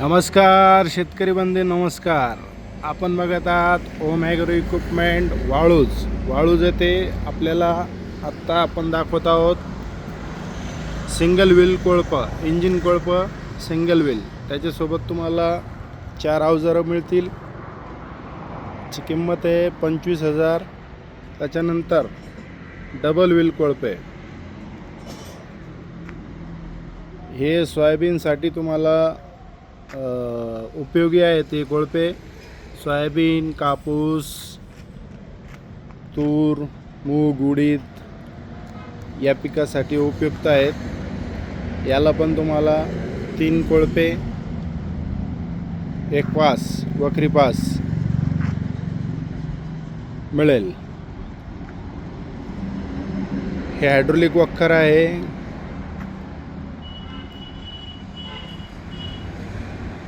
नमस्कार शेतकरी बंधू नमस्कार. आपण बघत आहात ओम ॲग्रो इक्विपमेंट वाळूज. वाळूज येथे आपल्याला आत्ता आपण दाखवत आहोत सिंगल व्हील कोळपं इंजिन कोळपं सिंगल व्हील. त्याच्यासोबत तुम्हाला चार अवजारं मिळतील. ची किंमत आहे पंचवीस हजार. त्याच्यानंतर डबल व्हील कोळपे हे सोयाबीनसाठी तुम्हाला उपयोगी आहेत ते कोळपे सोयाबीन कापूस तूर मूग उडीद या पिकासाठी उपयुक्त आहेत. याला पण तुम्हाला तीन कोळपे एक पास वक्री पास मिळेल. हे हायड्रोलिक वखर आहे.